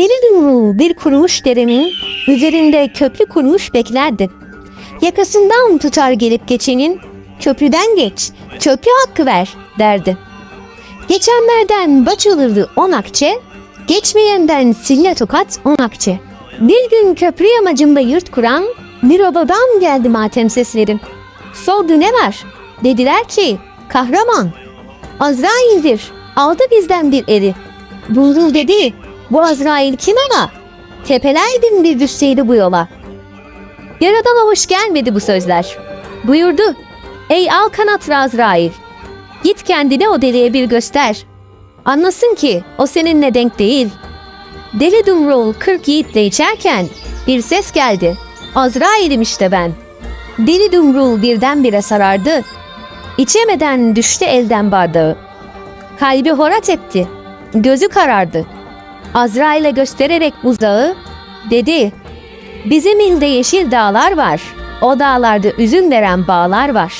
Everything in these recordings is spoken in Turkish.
Deli Dumrul bir kurumuş derenin üzerinde köprü kurmuş beklerdi. Yakasından tutar gelip geçenin köprüden geç, köprü hakkı ver derdi. Geçenlerden baş alırdı on akçe, geçmeyenden sille tokat on akçe. Bir gün köprü yamacında yurt kuran bir obadan geldi matem sesleri. Sordu ne var? Dediler ki kahraman. Azrail'dir. Aldı bizden bir eri. Buldum dedi. Bu Azrail kim ama? Tepelerdim bir düşseydi bu yola. Yaradana hoş gelmedi bu sözler. Buyurdu. Ey al kanatlı Azrail. Git kendine o deliye bir göster. Anlasın ki o seninle denk değil. Deli Dumrul kırk yiğitle içerken bir ses geldi. Azrail'im işte ben. Deli Dumrul birdenbire sarardı. İçemeden düştü elden bardağı. Kalbi horat etti. Gözü karardı. Azrail'e göstererek uzağı dedi. Bizim ilde yeşil dağlar var. O dağlarda üzüm veren bağlar var.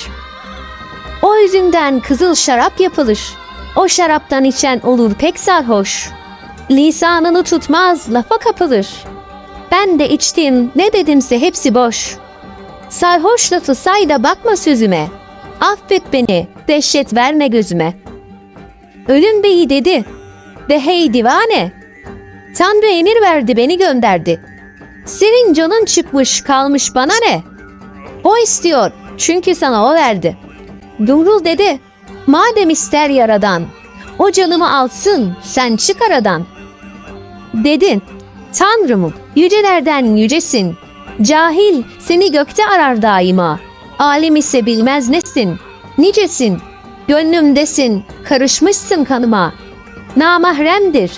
O üzümden kızıl şarap yapılır. O şaraptan içen olur pek sarhoş. Lisanını tutmaz, lafa kapılır. Ben de içtim, ne dedimse hepsi boş. Sarhoş lafı say da bakma sözüme. Affet beni, dehşet verme gözüme. Ölüm beyi dedi. Ve hey divane. Tanrı emir verdi beni gönderdi. Senin canın çıkmış kalmış bana ne? O istiyor çünkü sana o verdi. Dumrul dedi. Madem ister yaradan. O canımı alsın sen çık aradan. Dedin. Tanrımım yücelerden yücesin. Cahil seni gökte arar daima. Alim ise bilmez nesin. Nicesin. Gönlümdesin. Karışmışsın kanıma. Namahremdir.